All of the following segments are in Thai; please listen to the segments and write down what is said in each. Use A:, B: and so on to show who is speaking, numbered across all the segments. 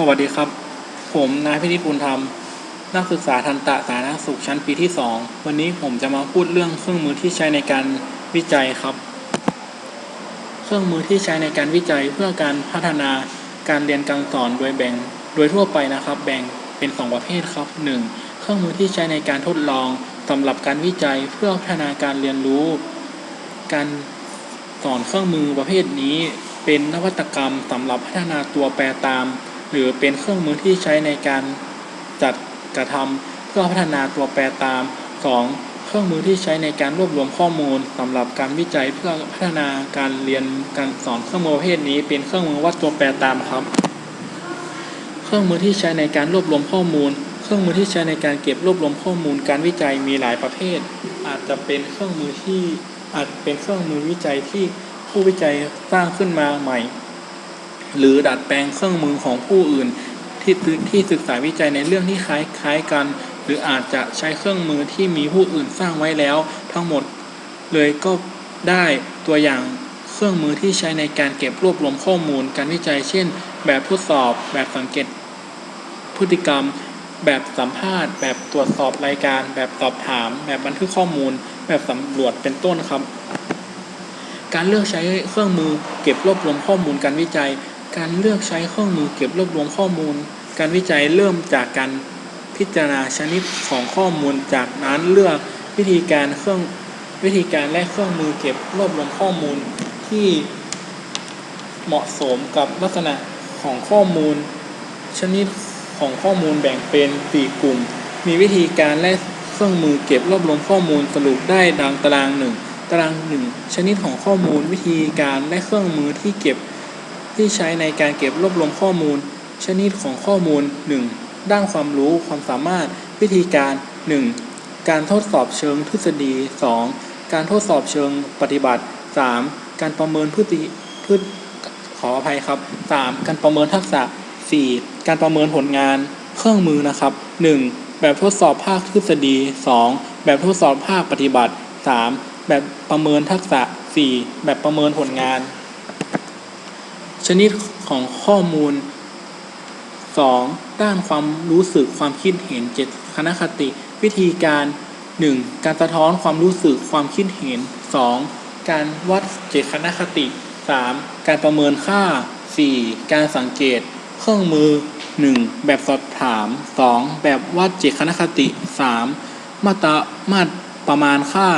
A: สวัสดีครับ ผมนายพินิจบุญธรรม นักศึกษาทันตะสาธารณสุขชั้นปีที่ 2 วันนี้ผมจะมาพูดเรื่องเครื่องมือที่ใช้ในการวิจัยครับ เครื่องมือที่ใช้ในการวิจัยเพื่อการพัฒนาการเรียนการสอนโดยแบ่ง โดยทั่วไปนะครับ แบ่งเป็น 2 ประเภทครับ 1. เครื่องมือที่ใช้ในการทดลองสำหรับการวิจัยเพื่อพัฒนาการเรียนรู้ การสอนเครื่องมือประเภทนี้ เป็นนวัตกรรมสำหรับพัฒนาตัวแปรตาม หรือเป็นเครื่องมือที่ใช้ในการจัดกระทำเพื่อพัฒนาตัวแปรตาม 2. เครื่องมือที่ใช้ในการรวบรวมข้อมูลสำหรับการวิจัยเพื่อพัฒนาการเรียนการสอนเครื่องมือประเภทนี้ เป็นเครื่องมือวัดตัวแปรตามครับ เครื่องมือที่ใช้ในการรวบรวมข้อมูล เครื่องมือที่ใช้ในการเก็บรวบรวมข้อมูล การวิจัยมีหลายประเภท อาจจะเป็นเครื่องมือที่อาจเป็นเครื่องมือวิจัยที่ผู้วิจัยสร้างขึ้นมาใหม่ หรือดัดแปลงเครื่องมือของผู้อื่น ที่ที่ศึกษาวิจัยในเรื่องที่คล้ายคล้ายกัน หรืออาจจะใช้เครื่องมือที่มีผู้อื่นสร้างไว้แล้ว ทั้งหมดเลยก็ได้ตัวอย่างเครื่องมือที่ใช้ในการเก็บรวบรวมข้อมูล การวิจัย เช่น แบบทดสอบ แบบสังเกต พฤติกรรม แบบสัมภาษณ์ แบบตรวจสอบรายการ แบบสอบถาม แบบบันทึกข้อมูล แบบสำรวจเป็นต้นครับ การเลือกใช้เครื่องมือเก็บรวบรวมข้อมูลการวิจัย การเลือกใช้เครื่องมือเก็บรวบรวมข้อมูล การวิจัยเริ่มจากการพิจารณาชนิดของข้อมูล จากนั้นเลือกวิธีการเครื่องวิธีการและเครื่องมือเก็บรวบรวมข้อมูลที่เหมาะสมกับลักษณะของข้อมูล ชนิดของข้อมูลแบ่งเป็น 4 กลุ่ม มีวิธีการและเครื่องมือเก็บรวบรวมข้อมูลสรุปได้ดังตารางหนึ่งตารางหนึ่งชนิดของข้อมูลวิธีการและเครื่องมือที่เก็บ ที่ใช้ในการเก็บรวบรวมข้อมูล ชนิดของข้อมูล 1. ด้านความรู้ความสามารถ วิธีการ 1. การทดสอบเชิงทฤษฎี 2. การทดสอบเชิงปฏิบัติ 3. การประเมินพฤติพฤติขออภัยครับ 3. การประเมินทักษะ 4. การประเมินผลงานเครื่องมือนะครับ 1. แบบทดสอบภาคทฤษฎี 2. แบบทดสอบภาคปฏิบัติ 3. แบบประเมินทักษะ 4. แบบประเมินผลงาน ชนิดของข้อมูล 2. ด้านความรู้สึกความคิดเห็นเจตคณคติ วิธีการ 1. การสะท้อนความรู้สึกความคิดเห็น 2. การวัดเจตคณคติ 3. การประเมินค่า 4. การสังเกต เครื่องมือ 1. แบบสอบถาม 2. แบบวัดเจตคณคติ 3. มาตรามาตรประมาณค่า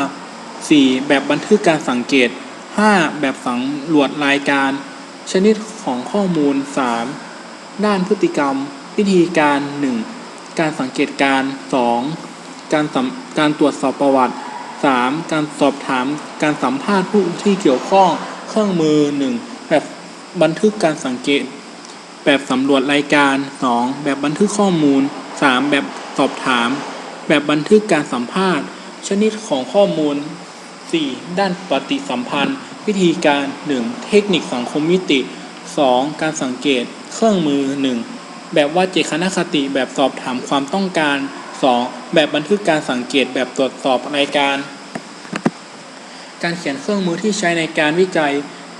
A: 4. แบบบันทึกการสังเกต 5. แบบสำรวจรายการ ชนิดของข้อมูล 3. ด้านพฤติกรรม วิธีการ 1. การสังเกตการ 2. การสัมการตรวจสอบประวัติ 3. การสอบถามการสัมภาษณ์ผู้ที่เกี่ยวข้อง เครื่องมือ 1. แบบบันทึกการสังเกต แบบสำรวจรายการ 2. แบบบันทึกข้อมูล 3. แบบสอบถาม แบบบันทึกการสัมภาษณ์ ชนิดของข้อมูล 4. ด้านปฏิสัมพันธ์วิธีการ 1. เทคนิคสังคมมิติ 2. การสังเกต เครื่องมือ 1. แบบว่าเจคณคติแบบสอบถามความต้องการ 2. แบบบันทึกการสังเกตแบบตรวจสอบรายการ การเขียนเครื่องมือที่ใช้ในการวิจัย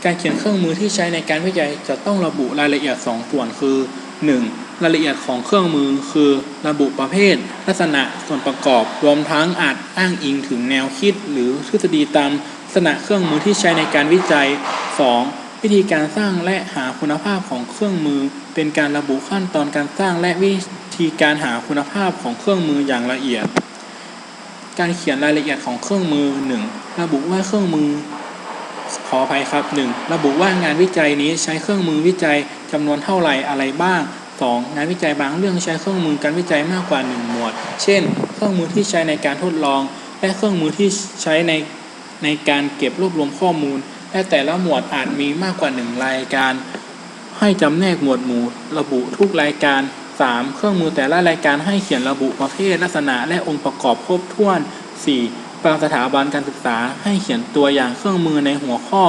A: การเขียนเครื่องมือที่ใช้ในการวิจัยจะต้องระบุรายละเอียด 2 ส่วนคือ 1. รายละเอียดของเครื่องมือคือระบุประเภท ลักษณะส่วนประกอบ รวมทั้งอาจอ้างอิงถึงแนวคิด หรือทฤษฎีตามลักษณะเครื่องมือที่ใช้ในการวิจัย 2. วิธีการสร้างและหาคุณภาพของเครื่องมือ เป็นการระบุขั้นตอนการสร้างและวิธีการหาคุณภาพของเครื่องมืออย่างละเอียด การเขียนรายละเอียดของเครื่องมือ 1. ระบุว่าเครื่องมือขออภัยครับ 1. ระบุว่างานวิจัยนี้ใช้เครื่องมือวิจัยจำนวนเท่าไหร่อะไรบ้าง 2. งานวิจัยบางเรื่องใช้เครื่องมือการวิจัยมากกว่า 1 หมวด เช่น เครื่องมือที่ใช้ในการทดลอง และเครื่องมือที่ใช้ในในการเก็บรวบรวมข้อมูล และแต่ละหมวดอาจมีมากกว่า 1 รายการ ให้จำแนกหมวดหมู่ระบุทุกรายการ 3. เครื่องมือแต่ละรายการให้เขียนระบุประเภทลักษณะ และองค์ประกอบครบถ้วน 4. บางสถาบันการศึกษาให้เขียนตัวอย่างเครื่องมือในหัวข้อ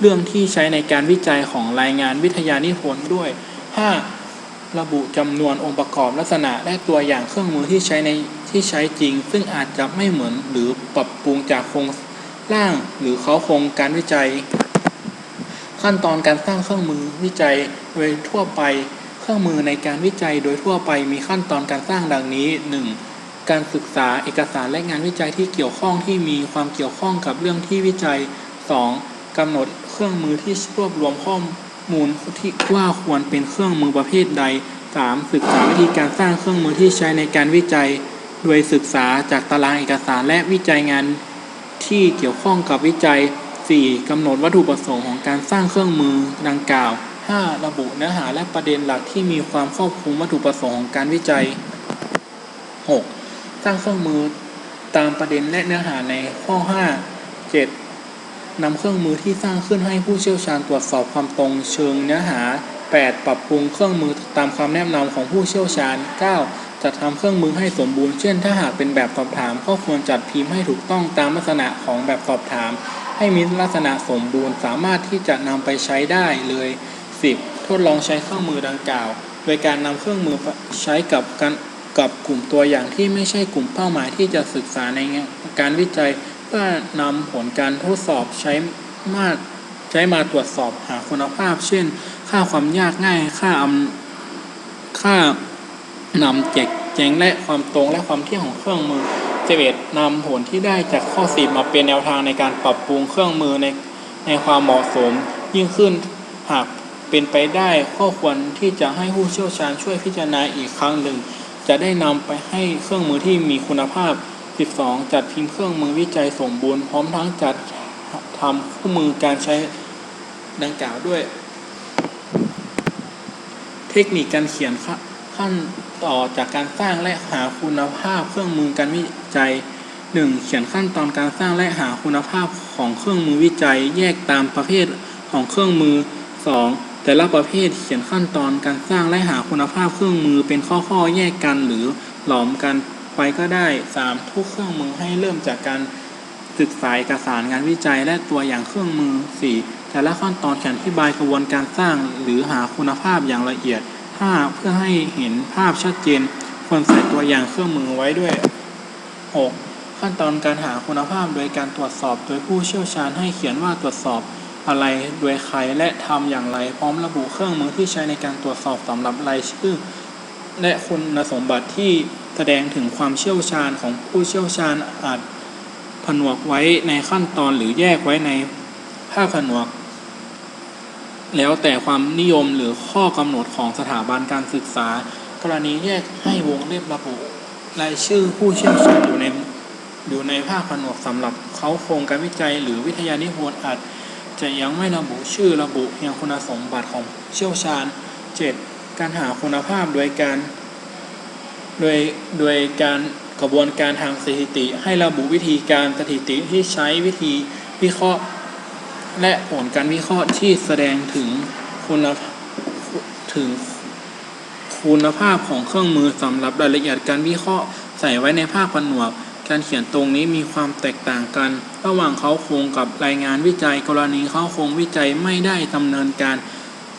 A: เรื่องที่ใช้ในการวิจัยของรายงานวิทยานิพนธ์ด้วย 5. ระบุจำนวนองค์ประกอบลักษณะและตัวอย่างเครื่องมือที่ใช้ในที่ใช้จริง ซึ่งอาจจะไม่เหมือนหรือปรับปรุงจากโครงร่างหรือเขาโครงการวิจัย ขั้นตอนการสร้างเครื่องมือวิจัยโดยทั่วไป เครื่องมือในการวิจัยโดยทั่วไปมีขั้นตอนการสร้างดังนี้ 1. การศึกษาเอกสารและงานวิจัยที่เกี่ยวข้องที่มีความเกี่ยวข้องกับเรื่องที่วิจัย 2. กำหนดเครื่องมือที่รวบรวมข้อมูล มูลที่ว่าควรเป็นเครื่องมือประเภทใด 3. ศึกษาวิธีการสร้างเครื่องมือที่ใช้ในการวิจัย โดยศึกษาจากตารางเอกสารและวิจัยงานที่เกี่ยวข้องกับวิจัย 4. กำหนดวัตถุประสงค์ของการสร้างเครื่องมือดังกล่าว 5. ระบุเนื้อหาและประเด็นหลักที่มีความครอบคลุมวัตถุประสงค์ของการวิจัย 6. สร้างเครื่องมือตามประเด็นและเนื้อหาในข้อ 5 7. นำเครื่องมือที่สร้างขึ้นให้ผู้เชี่ยวชาญตรวจสอบความตรงเชิงเนื้อหา 8. ปรับปรุงเครื่องมือตามคำแนะนำของผู้เชี่ยวชาญ 9. จัดทำเครื่องมือให้สมบูรณ์ เช่น ถ้าหากเป็นแบบสอบถาม ก็ควรจัดพิมพ์ให้ถูกต้องตามลักษณะของแบบสอบถาม ให้มีลักษณะสมบูรณ์ สามารถที่จะนำไปใช้ได้เลย 10. ทดลองใช้เครื่องมือดังกล่าว โดยการนำเครื่องมือใช้กับการกับกลุ่มตัวอย่างที่ไม่ใช่กลุ่มเป้าหมายที่จะศึกษาในการวิจัย เพื่อนำผลการทดสอบใช้มาใช้มาตรวจสอบหาคุณภาพ เช่น ค่าความยากง่าย ค่าอำค่านำแจกแจงและความตรงและความเที่ยงของเครื่องมือ11นำผลที่ได้จากข้อสีมาเป็นแนวทางในการปรับปรุงเครื่องมือในในความเหมาะสม ยิ่งขึ้นหากเป็นไปได้ข้อควรที่จะให้ผู้เชี่ยวชาญช่วยพิจารณาอีกครั้งหนึ่ง จะได้นำไปให้เครื่องมือที่มีคุณภาพ 12 จัดพิมพ์เครื่องมือวิจัยสมบูรณ์พร้อมทั้งจัดทำคู่มือการใช้ดังกล่าวด้วย เทคนิคการเขียนขั้นต่อจากการสร้างและหาคุณภาพเครื่องมือการวิจัย 1. เขียนขั้นตอนการสร้างและหาคุณภาพของเครื่องมือวิจัยแยกตามประเภทของเครื่องมือ 2. แต่ละประเภทเขียนขั้นตอนการสร้างและหาคุณภาพเครื่องมือเป็นข้อๆแยกกันหรือหลอมกัน ไปก็ได้ 3. ทุกเครื่องมือให้เริ่มจากการศึกษาเอกสารงานวิจัยและตัวอย่างเครื่องมือ 4. แต่ละขั้นตอนเขียนอธิบายกระบวนการสร้างหรือหาคุณภาพอย่างละเอียด 5. เพื่อให้เห็นภาพชัดเจนควรใส่ตัวอย่างเครื่องมือไว้ด้วย 6. ขั้นตอนการหาคุณภาพโดยการตรวจสอบ โดยผู้เชี่ยวชาญให้เขียนว่าตรวจสอบอะไรโดยใครและทำอย่างไร พร้อมระบุเครื่องมือที่ใช้ในการตรวจสอบสำหรับรายชื่อ และคุณสมบัติที่ แสดงถึงความเชี่ยวชาญของผู้เชี่ยวชาญอาจผนวกไว้ในขั้นตอนหรือแยกไว้ในภาพผนวก แล้วแต่ความนิยมหรือข้อกำหนดของสถาบันการศึกษา กรณีแยกให้วงเล็บระบุรายชื่อผู้เชี่ยวชาญอยู่ในอยู่ในภาคผนวกสำหรับเขาโครงการวิจัย หรือวิทยานิพนธ์อาจจะยังไม่ระบุชื่อระบุเพียงคุณสมบัติของเชี่ยวชาญ 7. การหาคุณภาพโดยการ โดยโดยการกระบวนการทางสถิติ ให้ระบุวิธีการสถิติที่ใช้วิธีวิเคราะห์ และผลการวิเคราะห์ที่แสดงถึงคุณถึงคุณภาพของเครื่องมือสำหรับรายละเอียดการวิเคราะห์ใส่ไว้ในภาคผนวก การเขียนตรงนี้มีความแตกต่างกัน ระหว่างเขาโครงกับรายงานวิจัยกรณีเขาโครงวิจัยไม่ได้ดำเนินการ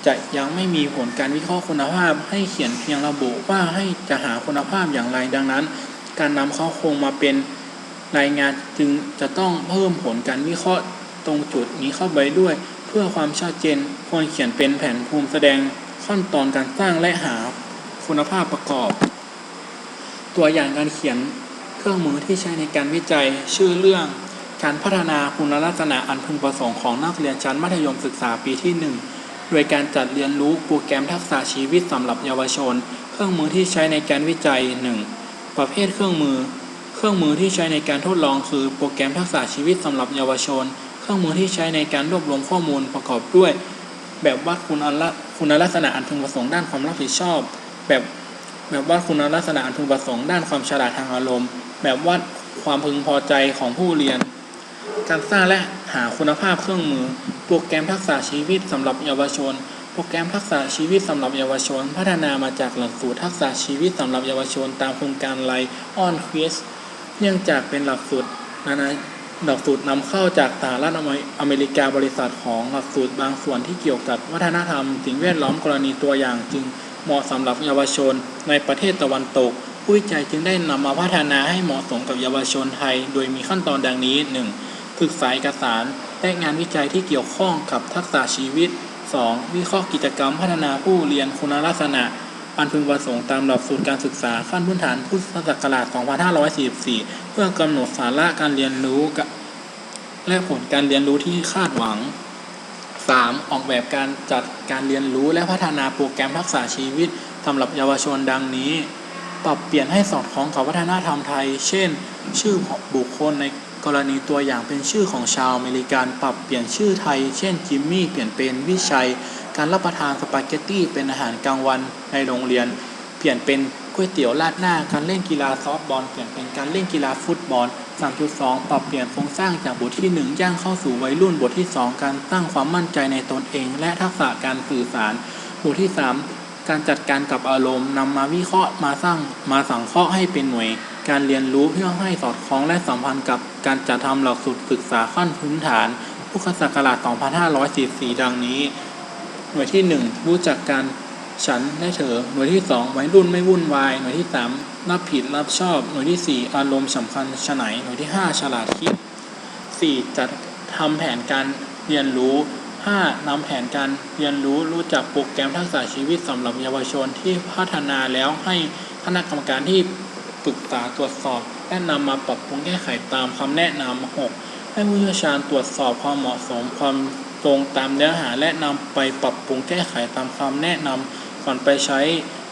A: จะยังไม่มีผลการวิเคราะห์คุณภาพ ให้เขียนเพียงระบุว่าให้จะหาคุณภาพอย่างไรดังนั้น การนำข้าโครงมาเป็นรายงานจึงจะต้องเพิ่มผลการวิเคราะห์ตรงจุดนี้เข้าไปด้วย เพื่อความชัดเจนควรเขียนเป็นแผนภูมิแสดงขั้นตอนการสร้างและหาคุณภาพประกอบ ตัวอย่างการเขียนเครื่องมือที่ใช้ในการวิจัยชื่อเรื่อง การพัฒนาคุณลักษณะอันพึงประสงค์ของนักเรียนชั้นมัธยมศึกษาปีที่ 1 โดยการจัดเรียนรู้โปรแกรมทักษะชีวิตสำหรับเยาวชน เครื่องมือที่ใช้ในการวิจัย 1. ประเภทเครื่องมือ เครื่องมือที่ใช้ในการทดลองคือโปรแกรมทักษะชีวิตสำหรับเยาวชน เครื่องมือที่ใช้ในการรวบรวมข้อมูลประกอบด้วย แบบวัดคุณลคุณลักษณะอันพึงประสงค์ด้านความรับผิดชอบ แบบแบบวัดคุณลักษณะอันพึงประสงค์ด้านความฉลาดทางอารมณ์ แบบวัดความพึงพอใจของผู้เรียน การสร้างและหาคุณภาพเครื่องมือ โปรแกรมทักษะชีวิตสำหรับเยาวชน โปรแกรมทักษะชีวิตสำหรับเยาวชน พัฒนามาจากหลักสูตรทักษะชีวิตสำหรับเยาวชน ตามโครงการไลออนควีสเนื่องจากเป็นหลักสูตรนานาหลักสูตรนำเข้าจากสหรัฐอเมริกาบริษัทของหลักสูตรบางส่วนที่เกี่ยวกับวัฒนธรรม สิ่งแวดล้อมกรณีตัวอย่างจึงเหมาะสำหรับเยาวชน ในประเทศตะวันตก ผู้วิจัยจึงได้นำมาพัฒนาให้เหมาะสมกับเยาวชนไทย โดยมีขั้นตอนดังนี้ 1. ศึกษาเอกสาร และงานวิจัยที่เกี่ยวข้องกับทักษะชีวิต 2. วิเคราะห์กิจกรรมพัฒนาผู้เรียนคุณลักษณะ อันพึงประสงค์ตามหลักสูตรการศึกษาขั้นพื้นฐานพุทธศักราช 2544 เพื่อกำหนดสาระการเรียนรู้และผลการเรียนรู้ที่คาดหวัง 3. ออกแบบการจัดการเรียนรู้และพัฒนาโปรแกรมทักษะชีวิตสำหรับเยาวชนดังนี้ ปรับเปลี่ยนให้สอดคล้องกับวัฒนธรรมไทย เช่น ชื่อบุคคลใน กรณีตัวอย่างเป็นชื่อของชาวอเมริกันปรับเปลี่ยนชื่อไทย เช่นจิมมี่เปลี่ยนเป็นวิชัย การรับประทานสปาเกตตี้เป็นอาหารกลางวันในโรงเรียน เปลี่ยนเป็นก๋วยเตี๋ยวราดหน้า การเล่นกีฬาซอฟบอลเปลี่ยนเป็นการเล่นกีฬาฟุตบอล 3.2 ปรับเปลี่ยนโครงสร้างจากบทที่ 1 ย่างเข้าสู่วัยรุ่นบทที่ 2 การสร้างความมั่นใจในตนเอง และทักษะการสื่อสาร บทที่ 3 การจัดการกับอารมณ์นำมาวิเคราะห์มาสร้างมาสังเคราะห์ให้เป็นหน่วย การเรียนรู้เพื่อให้สอดคล้องและสัมพันธ์กับการจัดทำหลักสูตรศึกษาขั้นพื้นฐานพุทธศักราช 2544 ดังนี้ หน่วยที่ 1 รู้จักการฉันได้เถอหน่วยที่2วัยรุ่นไม่วุ่นวาย หน่วยที่ 3 รับผิดรับชอบ หน่วยที่ 4 อารมณ์สำคัญฉไหนหน่วยที่ 5 ฉลาดคิด 4. จัดทำแผนการเรียนรู้ 5. นำแผนการเรียนรู้รู้จักโปรแกรมทักษะชีวิตสำหรับเยาวชนที่พัฒนาแล้วให้คณะกรรมการที่ ปรึกษาตรวจสอบและนำมาปรับปรุงแก้ไขตามคำแนะนำ 6. ให้ผู้เชี่ยวชาญตรวจสอบความเหมาะสมความตรงตามเนื้อหาและนำไปปรับปรุงแก้ไขตามคำแนะนำก่อนไปใช้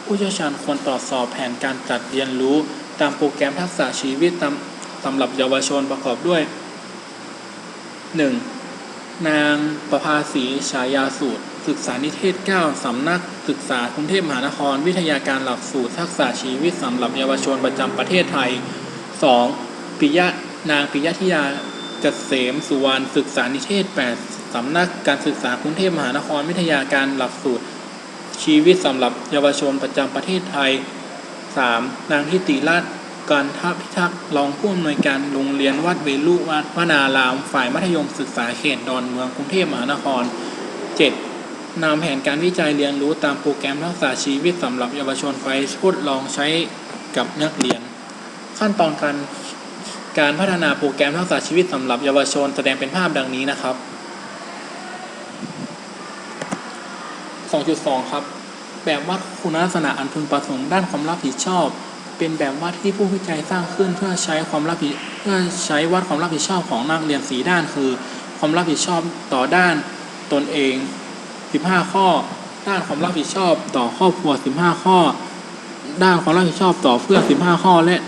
A: ผู้เชี่ยวชาญควรตรวจสอบแผนการจัดเรียนรู้ ตามโปรแกรมทักษะชีวิตตามสำหรับเยาวชนประกอบด้วย 1. นางประภาสีฉายาสูตร ศึกษานิเทศ 9 สำนักศึกษากรุงเทพมหานคร วิทยาการหลักสูตรทักษะชีวิตสำหรับเยาวชนประจำประเทศไทย 2. ปิยะนางปิยะทิยาเกษมสุวรรณศึกษานิเทศ 8 สำนักการศึกษากรุงเทพมหานคร วิทยาการหลักสูตร ชีวิตสำหรับเยาวชนประจำประเทศไทย 3. นางทิติราชการทัพิทักษ์รองผู้อำนวยการโรงเรียนวัดเวลุวัดวนาราม ฝ่ายมัธยมศึกษาเขตดอนเมืองกรุงเทพมหานคร 7. นำแผนการวิจัยเรียนรู้ตามโปรแกรมทักษะชีวิตสำหรับเยาวชนไปทดลองใช้กับนักเรียน ขั้นตอนการการพัฒนาโปรแกรมทักษะชีวิตสำหรับเยาวชนแสดงเป็นภาพดังนี้นะครับ 2.2 ครับ แบบวัดคุณลักษณะอันพึงประสงค์ด้านความรับผิดชอบ เป็นแบบวัดที่ผู้วิจัยสร้างขึ้นเพื่อใช้ความรับผิดเพื่อใช้วัดความรับผิดชอบของนักเรียนสีด้านคือ ความรับผิดชอบต่อด้านตนเอง 15 ข้อ ด้านความรับผิดชอบต่อครอบครัว 15 ข้อ ด้านความรับผิดชอบต่อเพื่อน15 ข้อ และ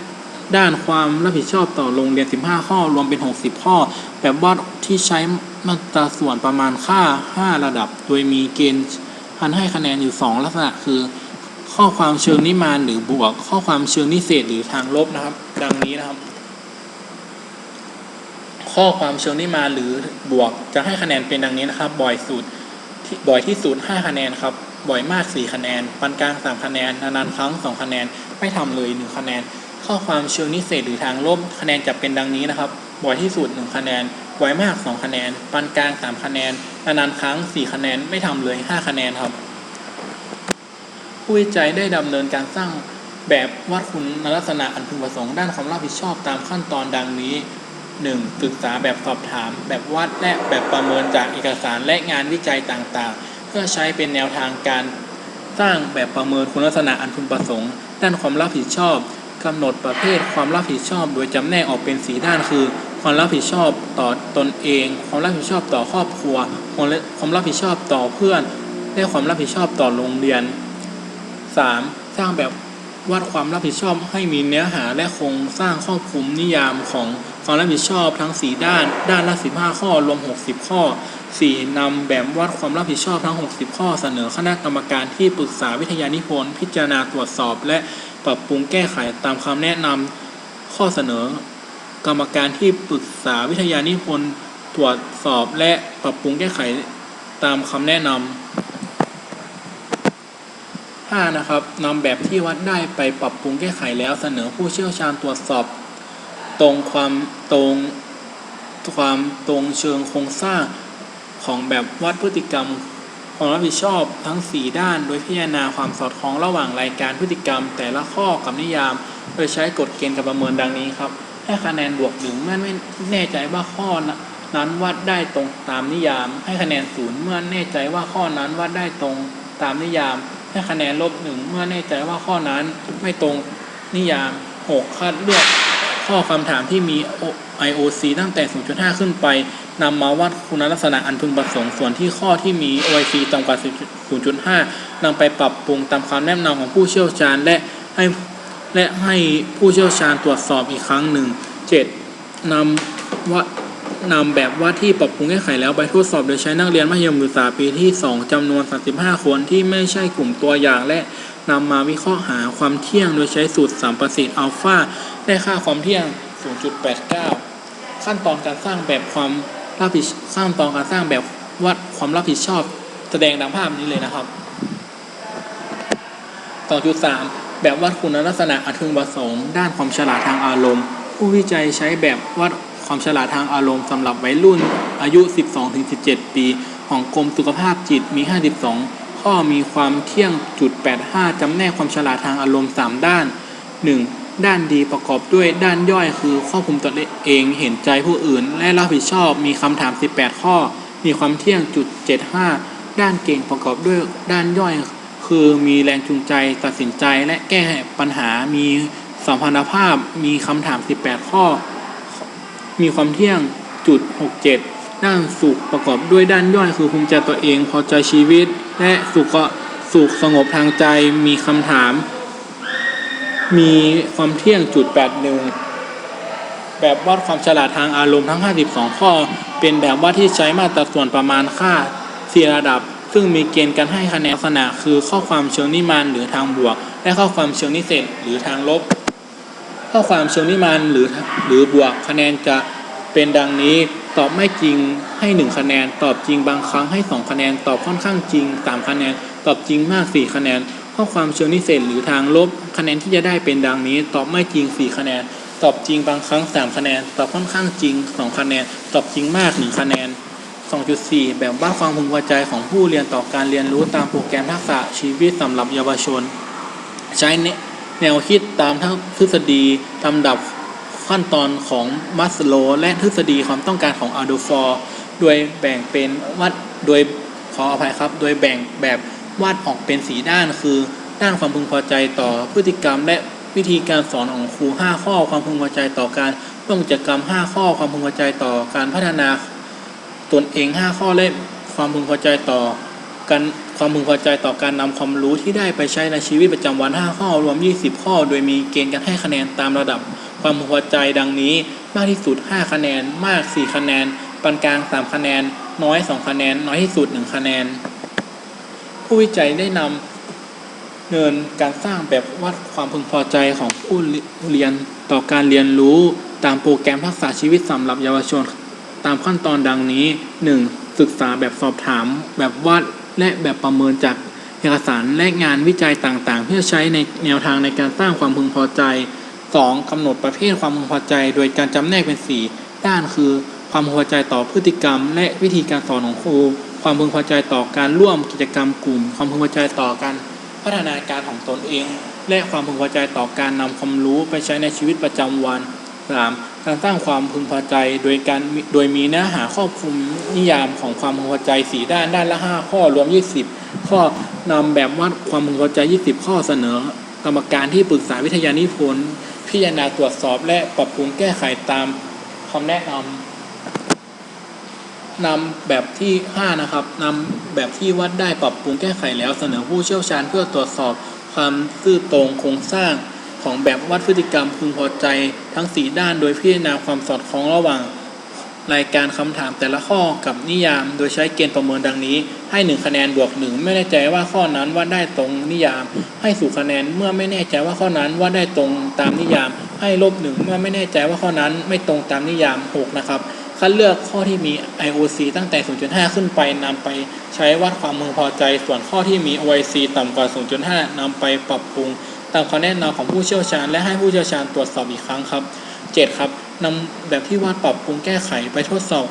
A: ด้านความรับผิดชอบต่อโรงเรียน 15 ข้อ รวมเป็น 60 ข้อ แบบวัดที่ใช้มาตราส่วนประมาณค่า 5 ระดับ โดยมีเกณฑ์พันให้คะแนนอยู่ 2 ลักษณะคือ ข้อความเชิงนิมานหรือบวก ข้อความเชิงนิเศษหรือทางลบนะครับ ดังนี้นะครับ ข้อความเชิงนิมานหรือบวกจะให้คะแนนเป็นดังนี้นะครับ บ่อยสุด ที่บ่อยที่สุด5คะแนนครับ บ่อยมาก4คะแนน ปานกลาง3คะแนน นานๆครั้ง2คะแนน ไม่ทำเลย1คะแนน ข้อความเชิงนิเศษหรือทางลบคะแนนจะเป็นดังนี้นะครับ บ่อยที่สุด1คะแนน บ่อยมาก2คะแนน ปานกลาง3คะแนน นานๆครั้ง4คะแนน ไม่ทำเลย5คะแนนครับ ผู้วิจัยได้ดำเนินการสร้างแบบวัดคุณลักษณะอันพึงประสงค์ด้านความรับผิดชอบตามขั้นตอนดังนี้ 1. ศึกษาแบบสอบถาม แบบวัดและแบบประเมินจากเอกสารและงานวิจัยต่างๆ เพื่อใช้เป็นแนวทางการสร้างแบบประเมินคุณลักษณะอันพึงประสงค์ ด้านความรับผิดชอบกำหนดประเภทความรับผิดชอบ โดยจำแนกออกเป็นสีด้านคือ ความรับผิดชอบต่อตนเอง ความรับผิดชอบต่อครอบครัว ความรับผิดชอบต่อเพื่อน และความรับผิดชอบต่อโรงเรียน 3. สร้างแบบวัดความรับผิดชอบให้มีเนื้อหาและโครงสร้างครอบคลุมนิยามของ ความรับผิดชอบทั้ง 4 ด้าน ด้านละ 15 ข้อรวม 60 ข้อ 4. นำแบบวัดความรับผิดชอบทั้ง 60 ข้อเสนอคณะกรรมการที่ปรึกษาวิทยานิพนธ์พิจารณาตรวจสอบ และปรับปรุงแก้ไขตามคำแนะนำข้อเสนอ กรรมการที่ปรึกษาวิทยานิพนธ์ตรวจสอบ และปรับปรุงแก้ไขตามคำแนะนำ 5. นะครับนำแบบที่วัดได้ไปปรับปรุงแก้ไขแล้วเสนอผู้เชี่ยวชาญตรวจสอบ ตรงความตรงความตรงเชิงโครงสร้างของแบบวัดพฤติกรรมความรับผิดชอบทั้ง 4 ด้าน โดยพิจารณาความสอดคล้องระหว่างรายการพฤติกรรม แต่ละข้อกับนิยาม โดยใช้กฎเกณฑ์การประเมินดังนี้ครับให้คะแนนบวกหรือเมื่อไม่แน่ใจว่าข้อนะนั้นวัดได้ตรงตามนิยาม ให้คะแนนศูนย์เมื่อแน่ใจว่าข้อนั้นวัดได้ตรงตามนิยาม ให้คะแนนลบหนึ่งเมื่อแน่ใจว่าข้อนั้นไม่ตรงนิยาม 6คัดเลือก ข้อคำถามที่มี IOC ตั้งแต่ 0.5 ขึ้นไปนำมาวัดคุณลักษณะอันพึงประสงค์ส่วนที่ข้อที่มี OIC ต่ำกว่า 0.5นำไปปรับปรุงตามคำแนะนำของผู้เชี่ยวชาญ และให้และให้ผู้เชี่ยวชาญตรวจสอบอีกครั้งหนึ่ง 7. นำวัดนำแบบวัดที่ปรับปรุงแก้ไขแล้วไปทดสอบโดยใช้นักเรียนมัธยมศึกษาปีที่ 2จำนวน 35 คนที่ไม่ใช่กลุ่มตัวอย่างและนำมาวิเคราะห์หาความเที่ยงโดยใช้สูตรสัมประสิทธิ์อัลฟา ได้ค่าความเที่ยง 0.89 ขั้นตอนการสร้างแบบความรับผิดขั้นตอนการสร้างแบบวัดความรับผิดชอบ แสดงดังภาพนี้เลยนะครับ2.3แบบวัดคุณลักษณะอันพึงประสงค์ด้านความฉลาดทางอารมณ์ ผู้วิจัยใช้แบบวัดความฉลาดทางอารมณ์สำหรับวัยรุ่นอายุ 12-17 ปี ของกรมสุขภาพจิตมี 52 ข้อมีความเที่ยงจุด85จำแนกความฉลาดทางอารมณ์ 3 ด้าน 1. ด้านดีประกอบด้วยด้านย่อยคือควบคุมตนเองเห็นใจผู้อื่น และรับผิดชอบมีคำถาม 18 ข้อ มีความเที่ยงจุด75 ด้านเก่งประกอบด้วยด้านย่อย คือมีแรงจูงใจตัดสินใจและแก้ปัญหามีสัมพันธภาพมีคำถาม 18 ข้อ มีความเที่ยงจุด67 ด้านสุขประกอบด้วยด้านย่อย คือภูมิใจตัวเองพอใจชีวิต และสุขสุขสงบทางใจมีคำถาม มีความเที่ยงจุด81แบบวัดความฉลาดทางอารมณ์ทั้ง 52 ข้อ เป็นแบบวัดที่ใช้มาตรส่วนประมาณค่า4ระดับ ซึ่งมีเกณฑ์การให้คะแนนลักษณะคือข้อความเชิงนิมานหรือทางบวก และข้อความเชิงนิเศษหรือทางลบ ข้อความเชิงนิมานหรือหรือบวกคะแนนจะเป็นดังนี้ ตอบไม่จริงให้ 1 คะแนน ตอบจริงบางครั้งให้ 2 คะแนน ตอบค่อนข้างจริง 3 คะแนน ตอบจริงมาก 4 คะแนน ข้อความเชิงนิเศษหรือทางลบ คะแนนที่จะได้เป็นดังนี้ ตอบไม่จริง 4 คะแนน ตอบจริงบางครั้ง 3 คะแนน ตอบค่อนข้างจริง 2 คะแนน ตอบจริงมาก 1 คะแนน 2.4 แบบว่าความพึงพอใจของผู้เรียนต่อการเรียนรู้ตามโปรแกรมทักษะชีวิตสำหรับเยาวชน ใช้แนวคิดตามทั้งทฤษฎีลำดับขั้นตอนของมัสโล และทฤษฎีความต้องการของอาดูฟอร์ โดยแบ่งเป็นวัดโดยขออภัยครับ โดยแบ่งแบบ วาดออกเป็นสีด้านคือ ด้านความพึงพอใจต่อพฤติกรรม และวิธีการสอนของครู 5 ข้อความพึงพอใจต่อการร่วมกิจกรรม 5 ข้อความพึงพอใจต่อการพัฒนาตนเอง 5 ข้อและความพึงพอใจต่อการความพึงพอใจต่อการนำความรู้ที่ได้ไปใช้ในชีวิตประจำวัน 5 ข้อ รวม 20 ข้อ โดยมีเกณฑ์การให้คะแนนตามระดับ ความพึงพอใจดังนี้ มากที่สุด 5 คะแนน มาก 4 คะแนน ปานกลาง 3 คะแนน น้อย 2 คะแนน น้อยที่สุด 1 คะแนน ผู้วิจัยได้นำเนินการสร้างแบบวัดความพึงพอใจของผู้เรียนต่อการเรียนรู้ตามโปรแกรมทักษะชีวิตสำหรับเยาวชน ตามขั้นตอนดังนี้ 1. ศึกษาแบบสอบถาม แบบวัดและแบบประเมินจากเอกสารและงานวิจัยต่างๆ เพื่อใช้ในแนวทางในการสร้างความพึงพอใจ 2. กำหนดประเภทความพึงพอใจ โดยการจำแนกเป็น 4 ด้านคือ ความพึงพอใจต่อพฤติกรรม และวิธีการสอนของครู ความพึงพอใจต่อการร่วมกิจกรรมกลุ่ม ความพึงพอใจต่อการพัฒนาการของตนเอง และความพึงพอใจต่อการนำความรู้ไปใช้ในชีวิตประจำวัน 3. การสร้างความพึงพอใจโดยการโดยมีเนื้อหาครอบคลุมนิยามของความพึงพอใจ 4 ด้านด้านละ 5 ข้อรวม 20 ข้อนำแบบวัดความพึงพอใจ 20 ข้อเสนอ กรรมการที่ปรึกษาวิทยานิพนธ์พิจารณาตรวจสอบและปรับปรุงแก้ไขตามคำแนะนำ นำแบบที่ 5 นะครับนำแบบที่วัดได้ปรับปรุงแก้ไขแล้วเสนอผู้เชี่ยวชาญเพื่อตรวจสอบความซื่อตรงโครงสร้างของแบบวัดพฤติกรรมพึงพอใจทั้ง 4 ด้าน โดยพิจารณาความสอดคล้องระหว่าง รายการคำถามแต่ละข้อกับนิยาม โดยใช้เกณฑ์ประเมินดังนี้ ให้ 1 คะแนนบวก 1 ไม่แน่ใจว่าข้อนั้นว่าได้ตรงนิยาม ให้สู่คะแนนเมื่อไม่แน่ใจว่าข้อนั้นว่าได้ตรงตามนิยาม ให้ลบหนึ่งเมื่อไม่แน่ใจว่าข้อนั้นไม่ตรงตามนิยาม 6 นะครับ คัดเลือกข้อที่มี IOC ตั้งแต่ 0.5 ขึ้นไปนำไปใช้วัดความพึงพอใจ ส่วนข้อที่มี OIC ต่ำกว่า 0.5นำไปปรับปรุง ตามคำแนะนำของผู้เชี่ยวชาญ และให้ผู้เชี่ยวชาญตรวจสอบอีกครั้งครับ 7 ครับนำแบบที่วาดปรับปรุงแก้ไขไปทดสอบ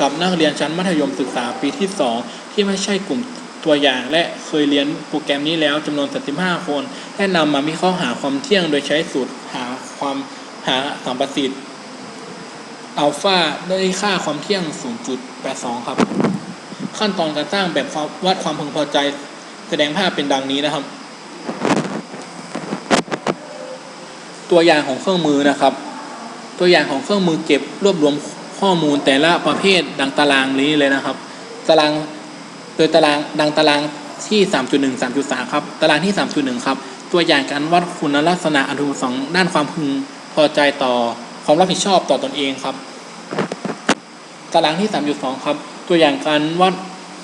A: กับนักเรียนชั้นมัธยมศึกษาปีที่ 2 ที่ไม่ใช่กลุ่มตัวอย่างและเคยเรียนโปรแกรมนี้แล้วจำนวน 35 คน และนำมาวิเคราะห์หาความเที่ยงโดยใช้สูตรหาความหาสัมประสิทธิ์ อัลฟาได้ค่าความเที่ยง 0.82 ครับ ขั้นตอนการสร้างแบบวัดความพึงพอใจ แสดงภาพเป็นดังนี้นะครับ ตัวอย่างของเครื่องมือนะครับ ตัวอย่างของเครื่องมือเก็บรวบรวมข้อมูลแต่ละประเภทดังตารางนี้เลยนะครับ ตารางโดยตารางดังตารางที่ 3.1 3.3 ครับ ตารางที่ 3.1 ครับ ตัวอย่างการวัดคุณลักษณะอนุสองด้านความพึงพอใจต่อความรับผิดชอบต่อตอนเองครับ ตารางที่ 3.2 ครับ ตัวอย่างการวัด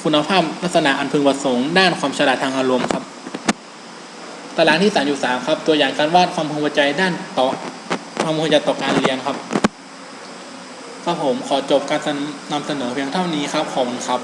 A: คุณภาพลักษณะอันพึงประสงค์ด้านความฉลาดทางอารมณ์ครับ ตารางที่ 3.3 ครับ ตัวอย่างการวาดความพึงพอใจด้านต่อความพึงพอใจต่อการเรียนครับครับผมขอจบการนำเสนอเพียงเท่านี้ครับขอบคุณครับ